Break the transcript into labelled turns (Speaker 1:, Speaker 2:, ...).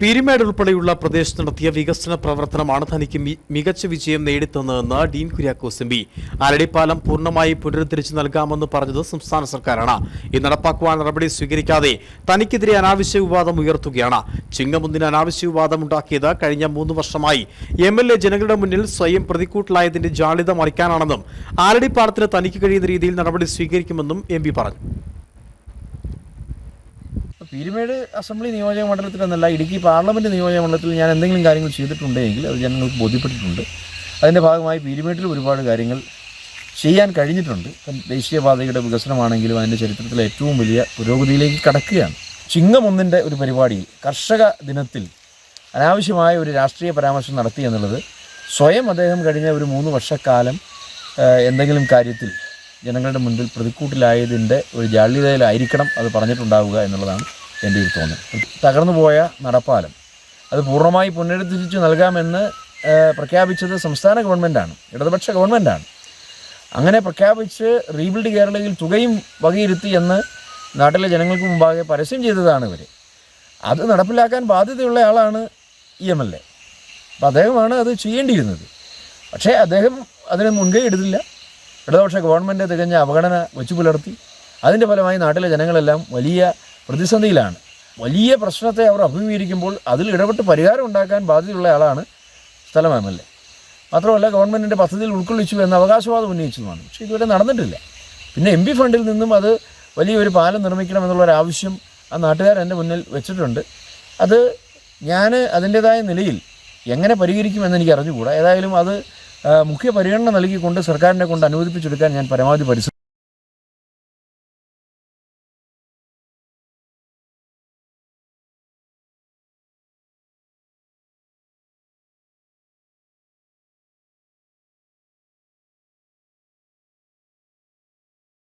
Speaker 1: പീരിമേട് ഉൾപ്പെടെയുള്ള പ്രദേശത്ത് നടത്തിയ വികസന പ്രവർത്തനമാണ് തനിക്ക് മികച്ച വിജയം നേടിത്തന്നതെന്ന് ഡീൻ കുര്യാക്കോസ് എം പി. അരടിപ്പാലം പൂർണമായി പുനരുദ്ധരിച്ച് നൽകാമെന്ന് പറഞ്ഞത് സംസ്ഥാന സർക്കാരാണ്. ഇത് നടപ്പാക്കുവാൻ നടപടി സ്വീകരിക്കാതെ തനിക്കെതിരെ അനാവശ്യ വിവാദം ഉയർത്തുകയാണ്. ചിങ്ങമുന്നിന് അനാവശ്യ വിവാദം ഉണ്ടാക്കിയത് കഴിഞ്ഞ മൂന്ന് വർഷമായി എം എൽ എ ജനങ്ങളുടെ മുന്നിൽ സ്വയം പ്രതിക്കൂട്ടിലായതിന്റെ ജാളിത മറിക്കാനാണെന്നും ആരടിപ്പാലത്തിന് തനിക്ക് കഴിയുന്ന രീതിയിൽ നടപടി സ്വീകരിക്കുമെന്നും എം പറഞ്ഞു.
Speaker 2: പീരുമേട് അസംബ്ലി നിയോജക മണ്ഡലത്തിൽ എന്നല്ല ഇടുക്കി പാർലമെന്റ് നിയോജക മണ്ഡലത്തിൽ ഞാൻ എന്തെങ്കിലും കാര്യങ്ങൾ ചെയ്തിട്ടുണ്ടെങ്കിൽ അത് ജനങ്ങൾക്ക് ബോധ്യപ്പെട്ടിട്ടുണ്ട്. അതിന്റെ ഭാഗമായി പീരുമേട്ടിൽ ഒരുപാട് കാര്യങ്ങൾ ചെയ്യാൻ കഴിഞ്ഞിട്ടുണ്ട്. ഇപ്പം ദേശീയപാതയുടെ വികസനമാണെങ്കിലും അതിന്റെ ചരിത്രത്തിലെ ഏറ്റവും വലിയ പുരോഗതിയിലേക്ക് കടക്കുകയാണ്. ചിങ്ങമൊന്നിന്റെ ഒരു പരിപാടിയിൽ കർഷക ദിനത്തിൽ അനാവശ്യമായ ഒരു രാഷ്ട്രീയ പരാമർശം നടത്തി എന്നുള്ളത് സ്വയം അദ്ദേഹം കഴിഞ്ഞ ഒരു മൂന്ന് വർഷക്കാലം എന്തെങ്കിലും കാര്യത്തിൽ ജനങ്ങളുടെ മുൻപിൽ പ്രതിക്കൂട്ടിലായതിന്റെ ഒരു ജാള്യതയിലായിരിക്കണം അത് പറഞ്ഞിട്ടുണ്ടാവുക എന്നുള്ളതാണ് എന്റെ ഒരു തോന്നൽ. തകർന്നു പോയ നടപ്പാലം. അത് പൂർണമായി പുനരുദ്ധരിച്ചു നൽകാമെന്ന് പ്രഖ്യാപിച്ചത് സംസ്ഥാന ഗവൺമെന്റാണ് ഇടതുപക്ഷ ഗവൺമെന്റാണ്. അങ്ങനെ പ്രഖ്യാപിച്ച് റീബിൽഡ് കേരളയിൽ തുകയും വകയിരുത്തി എന്ന് നാട്ടിലെ ജനങ്ങൾക്ക് മുമ്പാകെ പരസ്യം ചെയ്തതാണ് ഇവർ അത് നടപ്പിലാക്കാൻ ബാധ്യതയുള്ള ആളാണ് ഇ എം എൽ എ. അപ്പം അദ്ദേഹമാണ് അത് ചെയ്യേണ്ടിയിരുന്നത്. പക്ഷേ അദ്ദേഹം അതിന് മുൻകൈ എടുത്തില്ല. ഇടതുപക്ഷ ഗവൺമെന്റ് തികഞ്ഞ അവഗണന വെച്ചു പുലർത്തി. അതിന്റെ ഫലമായി നാട്ടിലെ ജനങ്ങളെല്ലാം വലിയ പ്രതിസന്ധിയിലാണ്. വലിയ പ്രശ്നത്തെ അവർ അഭിമുഖീകരിക്കുമ്പോൾ അതിൽ ഇടപെട്ട് പരിഹാരം ഉണ്ടാക്കാൻ ബാധ്യതയുള്ള ആളാണ് സ്ഥലം എം എൽ എ. മാത്രമല്ല ഗവൺമെന്റിന്റെ പദ്ധതിയിൽ ഉൾക്കൊള്ളിച്ചു എന്ന അവകാശവാദം ഉന്നയിച്ചതുമാണ്. പക്ഷേ ഇതുവരെ നടന്നിട്ടില്ല. പിന്നെ എം പി ഫണ്ടിൽ നിന്നും അത് വലിയൊരു പാലം നിർമ്മിക്കണം എന്നുള്ളൊരു ആവശ്യം ആ നാട്ടുകാർ എന്റെ മുന്നിൽ വെച്ചിട്ടുണ്ട്. അത് ഞാൻ അതിന്റേതായ നിലയിൽ എങ്ങനെ പരിഹരിക്കുമെന്ന് എനിക്ക് അറിഞ്ഞുകൂടാ. ഏതായാലും അത് മുഖ്യ പരിഗണന നൽകിക്കൊണ്ട് സർക്കാരിനെ കൊണ്ട് അനുവദിപ്പിച്ചെടുക്കാൻ ഞാൻ പരമാവധി പരിശ്രമിക്കും